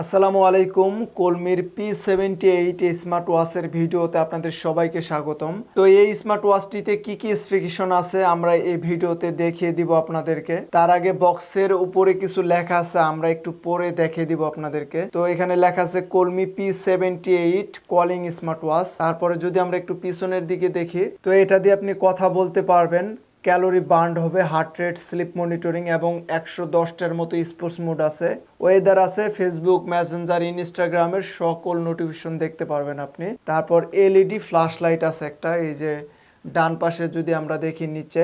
আসসালামু আলাইকুম, কলমির পি সেভেন্টি এইট স্মার্ট ওয়াচের ভিডিওতে আপনাদের সবাইকে স্বাগতম। তো এই স্মার্ট ওয়াচটিতে কি কি স্পেসিফিকেশন আছে আমরা এই ভিডিওতে দেখিয়ে দিব আপনাদেরকে। তার আগে বক্সের উপরে কিছু লেখা আছে, আমরা একটু পরে দেখিয়ে দিব আপনাদেরকে। তো এখানে লেখা আছে, Colmi P seventy eight calling smart watch তারপরে যদি আমরা একটু পিছনের দিকে দেখি, তো এটা দিয়ে আপনি কথা বলতে পারবেন। ক্যালোরি বার্ন হবে, হার্ট রেট, স্লিপ মনিটরিং এবং একশো দশটার মতো স্পোর্টস মোড আছে। ওয়েদার আছে, ফেসবুক, মেসেঞ্জার, ইনস্টাগ্রামের সকল নোটিফিকেশন দেখতে পারবেন আপনি। তারপর এলইডি ফ্ল্যাশ লাইট আছে একটা, এই যে ডান পাশে যদি আমরা দেখি নিচে,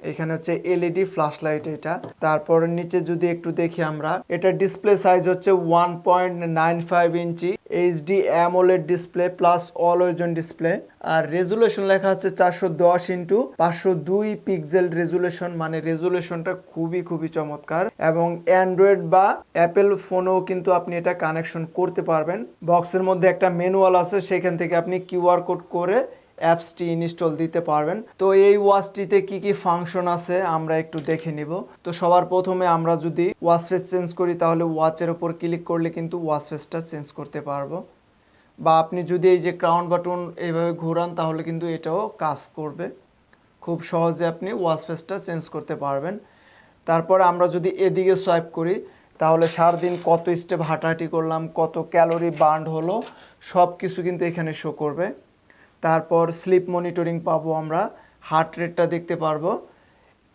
এখানে হচ্ছে এলইডি ফ্ল্যাশ লাইট এটা। তারপর নিচে যদি একটু দেখি আমরা, এটা ডিসপ্লে সাইজ হচ্ছে one point nine five inch. HD AMOLED display plus always on display R resolution লেখা আছে চারশো দশ ইন্টু পাঁচশো দুই পিক্সেল রেজুলেশন মানে রেজুলেশনটা খুবই খুবই চমৎকার। এবং অ্যান্ড্রয়েড বা অ্যাপেল ফোনেও কিন্তু আপনি এটা কানেকশন করতে পারবেন। বক্সের মধ্যে একটা ম্যানুয়াল আছে, সেখান থেকে আপনি কিউআর কোড করে অ্যাপসটি ইনস্টল দিতে পারবেন। তো এই ওয়াচটিতে কি কি ফাংশন আছে আমরা একটু দেখে নিব। তো সবার প্রথমে আমরা যদি ওয়াচ ফেস চেঞ্জ করি, তাহলে ওয়াচের ওপর ক্লিক করলে কিন্তু ওয়াচ ফেসটা চেঞ্জ করতে পারব। বা আপনি যদি এই যে ক্রাউন বাটন এইভাবে ঘোরান, তাহলে কিন্তু এটাও কাজ করবে। খুব সহজে আপনি ওয়াচ ফেসটা চেঞ্জ করতে পারবেন। তারপর আমরা যদি এদিকে সোয়াইপ করি, তাহলে সারাদিন কত স্টেপ হাঁটাহাঁটি করলাম, কত ক্যালোরি বার্ন হলো সব কিছু কিন্তু এখানে শো করবে। তারপর স্লিপ মনিটরিং পাবো আমরা, হার্ট রেটটা দেখতে পারব,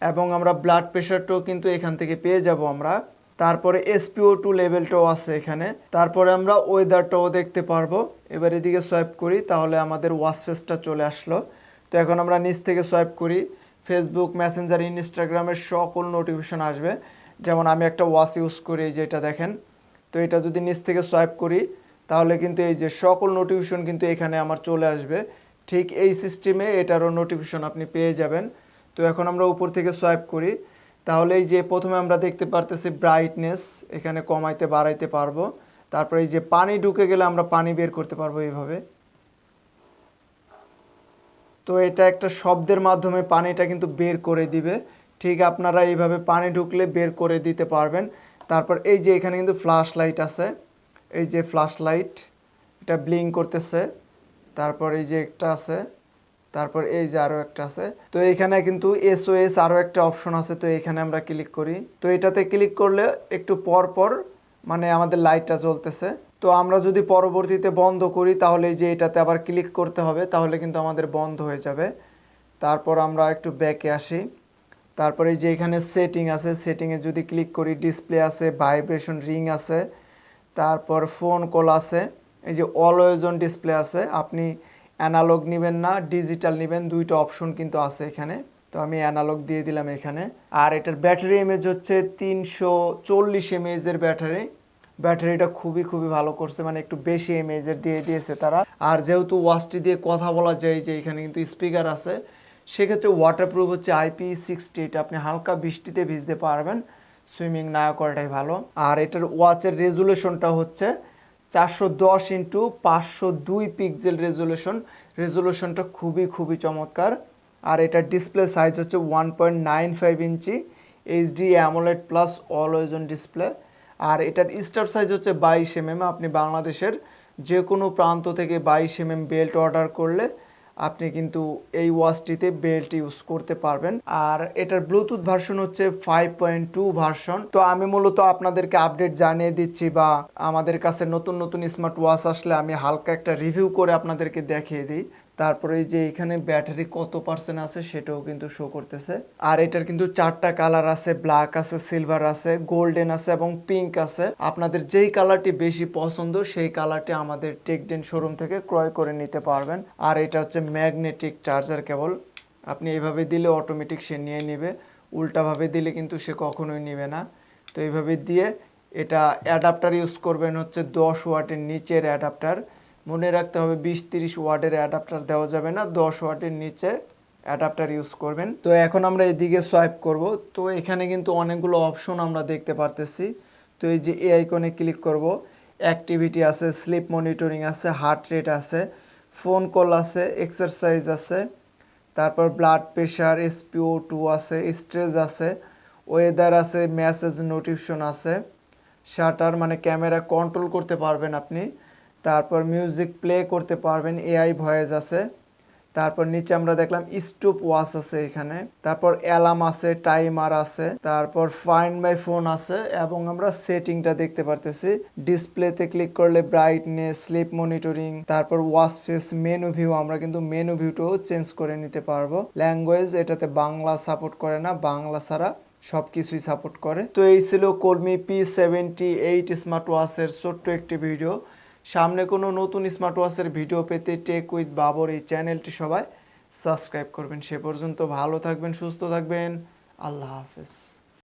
এবং আমরা ব্লাড প্রেশারটাও কিন্তু এখান থেকে পেয়ে যাব আমরা। তারপরে এসপিও টু লেভেলটাও আছে এখানে। তারপরে আমরা ওয়েদারটাও দেখতে পারব। এবার এদিকে সোয়াইপ করি, তাহলে আমাদের ওয়াচ ফেসটা চলে আসলো। তো এখন আমরা নিচ থেকে সোয়াইপ করি। ফেসবুক মেসেঞ্জার ইনস্টাগ্রামের সকল নোটিফিকেশন আসবে। যেমন আমি একটা ওয়াচ ইউজ করি, এই যে এটা দেখেন। তো এটা যদি নিচ থেকে সোয়াইপ করি তাহলে কিন্তু এই যে সকল নোটিফিকেশন কিন্তু এখানে আমার চলে আসবে। ঠিক এই সিস্টেমে এটারও নোটিফিকেশন আপনি পেয়ে যাবেন। তো এখন আমরা উপর থেকে সোয়াইপ করি। তাহলে এই যে প্রথমে আমরা দেখতে পারতেছি ব্রাইটনেস এখানে কমাইতে বাড়াইতে পারব। তারপরে এই যে পানি ঢুকে গেলে আমরা পানি বের করতে পারব এইভাবে। তো এটা একটা শব্দের মাধ্যমে পানিটা কিন্তু বের করে দিবে। ঠিক আপনারা এইভাবে পানি ঢুকলে বের করে দিতে পারবেন। তারপর এই যে এখানে কিন্তু ফ্ল্যাশ লাইট আছে। এই যে ফ্ল্যাশ লাইট এটা ব্লিং করতেছে। তারপর এই যে একটা আছে, তারপর এই যে আরও একটা আছে। তো এখানে কিন্তু এসওএস আরও একটা অপশন আছে, তো এখানে আমরা ক্লিক করি। তো এটাতে ক্লিক করলে একটু পর পর মানে আমাদের লাইটটা জ্বলতেছে। তো আমরা যদি পরবর্তীতে বন্ধ করি, তাহলে যে এটাতে আবার ক্লিক করতে হবে, তাহলে কিন্তু আমাদের বন্ধ হয়ে যাবে। তারপর আমরা একটু ব্যাকে আসি। তারপরে যে এখানে সেটিং আছে সেটিংয়ে যদি ক্লিক করি ডিসপ্লে আছে ভাইব্রেশন রিং আছে তারপর ফোন কল আছে, এই যে অলওয়েজ অন ডিসপ্লে আছে, আপনি অ্যানালগ নেবেন না ডিজিটাল নেবেন, দুইটা অপশন কিন্তু আছে এখানে। তো আমি অ্যানালগ দিয়ে দিলাম এখানে। আর এটার ব্যাটারি এমএজ হচ্ছে তিনশো চল্লিশ এমএজের ব্যাটারি। ব্যাটারিটা খুবই খুবই ভালো করছে মানে একটু বেশি এমএজের দিয়ে দিয়েছে তারা। আর যেহেতু ওয়াচটি দিয়ে কথা বলা যায় যে এখানে কিন্তু স্পিকার আছে, সেক্ষেত্রে ওয়াটারপ্রুফ হচ্ছে আইপি সিক্সটি এটা আপনি হালকা বৃষ্টিতে ভিজতে পারবেন। সুইমিং না করাটাই ভালো। আর এটার ওয়াচের রেজুলেশনটা হচ্ছে চারশো দশ ইন্টু পাঁচশো দুই পিক্সেল রেজুলেশন রেজুলেশনটা খুবই খুবই চমৎকার। আর এটার ডিসপ্লে সাইজ হচ্ছে one point nine five inch. HD AMOLED plus always on display. আর এটার স্টার সাইজ হচ্ছে বাইশ এমএম। আপনি বাংলাদেশের যে কোনো প্রান্ত থেকে বাইশ এমএম বেল্ট অর্ডার করলে আপনি কিন্তু এই ওয়াচটিতে বেল্ট ইউজ করতে পারবেন। আর এটার ব্লুটুথ ভার্সন হচ্ছে ফাইভ পয়েন্ট টু ভার্সন তো আমি মূলত আপনাদেরকে আপডেট জানিয়ে দিচ্ছি বা আমাদের কাছে নতুন নতুন স্মার্ট ওয়াচ আসলে আমি হালকা একটা রিভিউ করে আপনাদেরকে দেখিয়ে দিই। তারপরে যে এখানে ব্যাটারি কত পার্সেন্ট আছে সেটাও কিন্তু শো করতেছে। আর এটার কিন্তু চারটা কালার আছে ব্ল্যাক আছে সিলভার আছে গোল্ডেন আছে এবং পিঙ্ক আছে। আপনাদের যেই কালারটি বেশি পছন্দ, সেই কালারটি আমাদের টেকডেন শোরুম থেকে ক্রয় করে নিতে পারবেন। আর এটা হচ্ছে ম্যাগনেটিক চার্জার কেবল আপনি এইভাবে দিলে অটোমেটিক সে নিয়ে নেবে। উল্টাভাবে দিলে কিন্তু সে কখনোই নেবে না। তো এইভাবে দিয়ে এটা অ্যাডাপ্টার ইউজ করবেন হচ্ছে দশ ওয়াটের নিচের অ্যাডাপ্টার মনে রাখতে হবে বিশ তিরিশ ওয়াটের অ্যাডাপ্টার দেওয়া যাবে না, দশ ওয়াটের নিচে অ্যাডাপ্টার ইউজ করবেন। তো এখন আমরা এদিকে সোয়াইপ করব। তো এখানে কিন্তু অনেকগুলো অপশন আমরা দেখতে পারতেছি। তো এই যে এই আইকনে ক্লিক করব। অ্যাক্টিভিটি আছে, স্লিপ মনিটরিং আছে, হার্ট রেট আছে, ফোন কল আছে, এক্সারসাইজ আছে, তারপর ব্লাড প্রেশার, এসপিও টু আছে, স্ট্রেস আছে, ওয়েদার আছে, মেসেজ নোটিফিকেশন আছে, শাটার মানে ক্যামেরা কন্ট্রোল করতে পারবেন আপনি। তারপর মিউজিক প্লে করতে পারবেন এআই ভয়েস আছে। তারপর নিচে আমরা দেখলাম স্টুপ ওয়াচ আছে এখানে। তারপর অ্যালার্ম আছে টাইমার আছে। তারপর ফাইন্ড মাই ফোন আছে এবং আমরা সেটিংটা দেখতে পারতেছি। ডিসপ্লেতে ক্লিক করলে ব্রাইটনেস স্লিপ মনিটরিং তারপর ওয়াচ ফেস মেনু ভিউ আমরা কিন্তু মেনু ভিউটাও চেঞ্জ করে নিতে পারব। ল্যাঙ্গুয়েজ এটাতে বাংলা সাপোর্ট করে না, বাংলা ছাড়া সব কিছুই সাপোর্ট করে। তো এই ছিল কর্মী পি সেভেন্টি এইট স্মার্ট ওয়াচের ছোট্ট একটি ভিডিও সামনে কোনো নতুন স্মার্ট ওয়াচের ভিডিও পেতে টেক উইথ বাবর এই চ্যানেলটি সবাই সাবস্ক্রাইব করবেন। সে পর্যন্ত ভালো থাকবেন, সুস্থ থাকবেন। আল্লাহ হাফেজ।